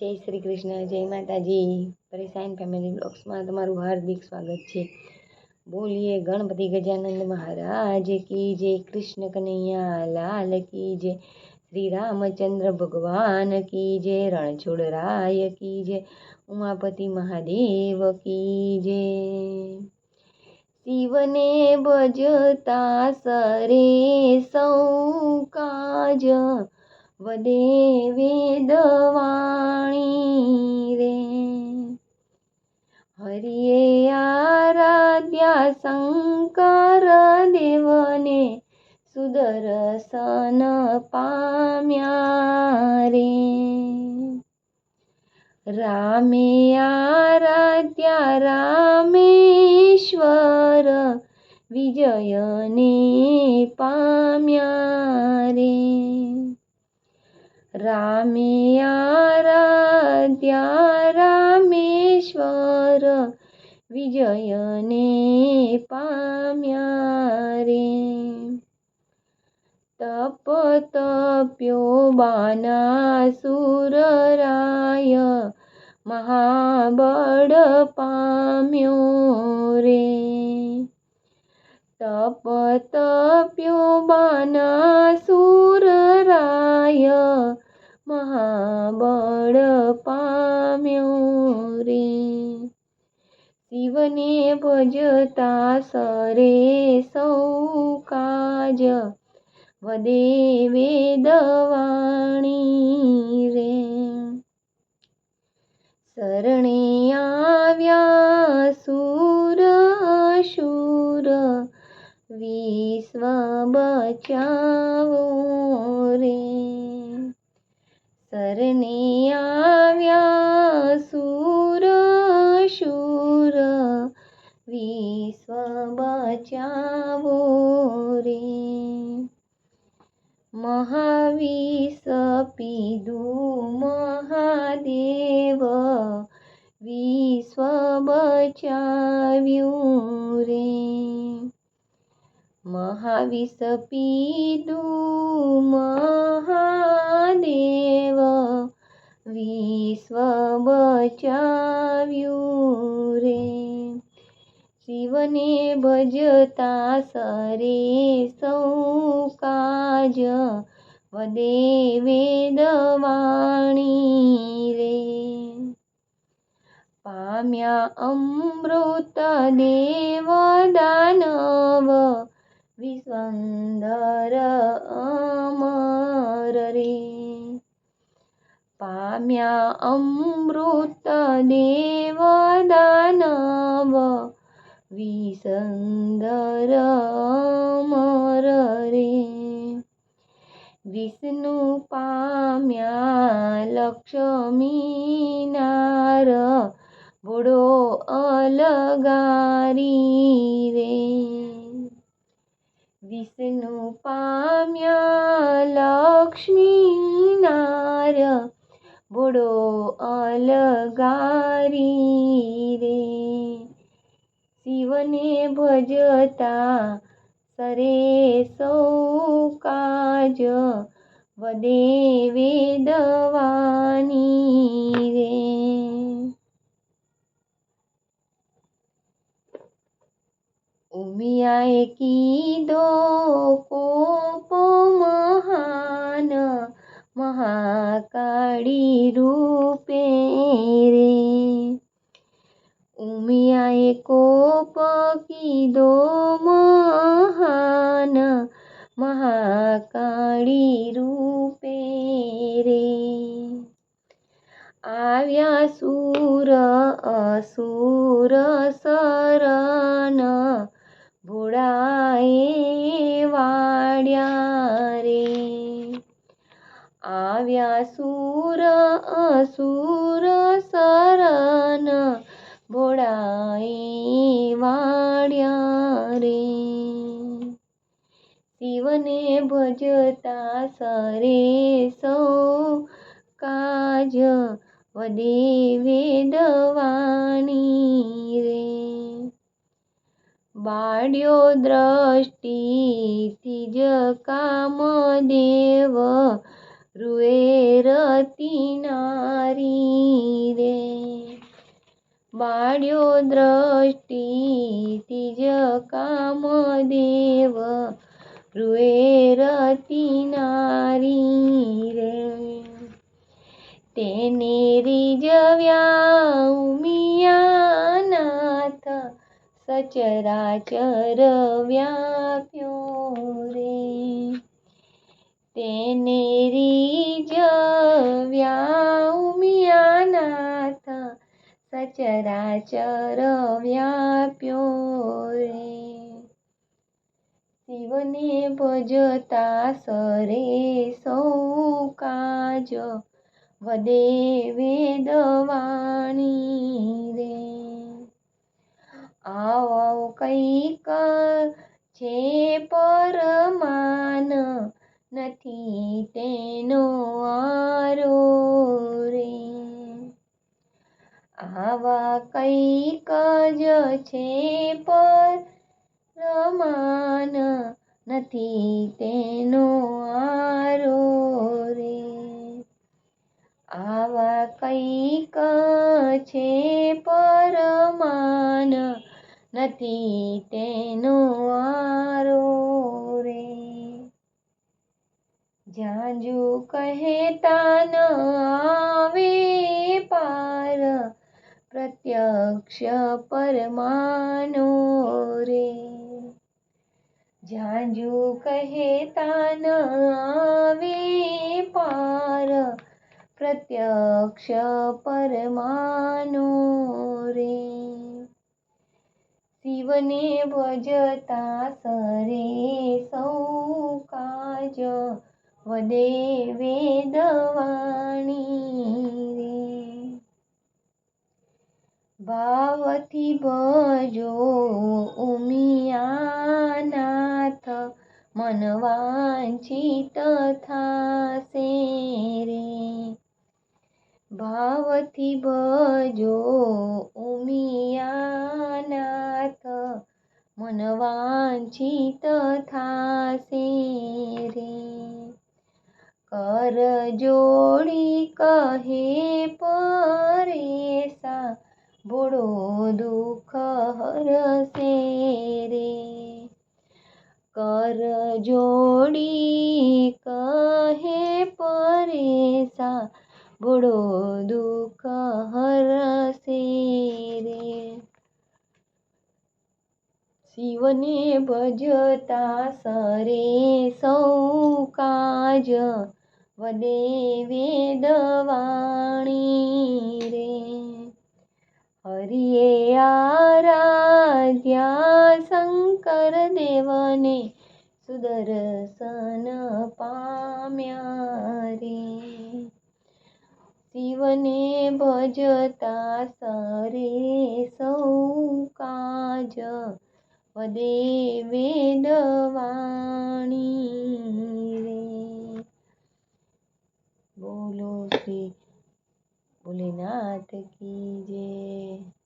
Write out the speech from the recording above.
જય શ્રી કૃષ્ણ, જય માતાજી. પરેશાન ફેમિલી બ્લોગ્સમાં તમારું હાર્દિક સ્વાગત છે. બોલીએ ગણપતિ ગજાનંદ મહારાજ કી જય, કૃષ્ણ કનૈયા, લાલ કી જય, શ્રી રામચંદ્ર ભગવાન કી જય રણછોડરાય કી જય, ઉમાપતિ મહાદેવ કી જય. શિવને ભજતા સરે સૌ કાજ વદે વેદવાણી રે. હરિએ આરાધ્યા શંકર દેવને સુદર્શન પામ્યા રે. રામે આરાધ્યા રામેશ્વર વિજયને પામ્યા રામે આરાધ્યા રામેશ્વર વિજયને પામ્યા રે તપ તપ્યો બાનાસુરરાય મહાબળ પામ્યો રે તપ તપ્યો બાનાસુરરાય મહાબળ પામ્યો રે. શિવને ભજતા સરે સૌ કાજ વદે વેદવાણી રે. શરણે આવ્યા સુર શુર વિશ્વ બચાવો રે. શરણે આવ્યા સુર અસુર વિશ્વ બચાવો રે મહાવિષ પીધું મહાદેવ વિશ્વ બચાવ્યું રે મહાવિષ પીધું મહાદેવ વિશ્વ બચાવ્યું રે. શિવને ભજતા સરે સૌ કાજ. વદે વેદવાણી રે. પામ્યા અમૃત દેવ દાનવ. વિશ્વંદર અમર પામ્યા અમૃત દેવ દાનવ વિસંદર અમર રે વિષ્ણુ પામ્યા લક્ષ્મી નાર ભોળો અલગારી રે વિષ્ણુ પામ્યા લક્ષ્મી ભોળો અલગારી રે શિવને ભજતા સરે સૌ કાજ વદે વેદવાની રે ઉમિયાએ કીધો સુર અસુર સરન ભોળાએ વાડ્યા રે. આવ્યા સુર, અસુર સરન ભોળાએ વાડ્યા રે. શિવને ભજતા સરે વદે વેદવાણી રે બાળ્યો દ્રષ્ટિથી જ કામદેવ રૂએ રતી નારી રે બાળ્યો દ્રષ્ટિ જ કામ દેવ રૂએ રતી નારી રીજવ્યા ઉમિયાનાથ સચરાચર વ્યાપ્યો રે તેને રીજવ્યા ઉમિયાનાથ સચરાચર વ્યાપ્યો રે શિવને ભજતા સરે સૌ કાજ વદે વેદવાણી રે. આવો કંઈક છે પરમાન, નથી તેનો આરો રે. આવા કંઈક જ છે પરમાન, નથી તેનો આરો રે. આવા કંઈક છે પરમાન. નથી તેનો આરો રે. જાંજુ કહેતા ન આવે પાર, પ્રત્યક્ષ પરમાનો રે. ઝાંજુ કહેતા ન પ્રત્યક્ષ પરમાનો રે શિવને ભજતા સરે સૌ કાજ વદે વેદવાણી રે ભાવથી ભજો ઉમિયાનાથ મન વાંછિત થાશે રે ભાવથી ભજો, ઉમિયાનાથ. મન વાંછિત થાશે રે. કર જોડી કહે પરેશા બોડો દુઃખ હરશે રે. કર જોડી કહે પરેશા ભોળો દુઃખ હરશે રે શિવને ભજતા સરે સૌ કાજ વદે વેદવાણી રે હરિએ આરાધ્યા શંકર દેવને સુદર્શન પામ્યા રે શિવને ભજતા સરે સૌ કાજ. વદે વેદવાણી રે. બોલો શ્રી ભોલેનાથ કી જય.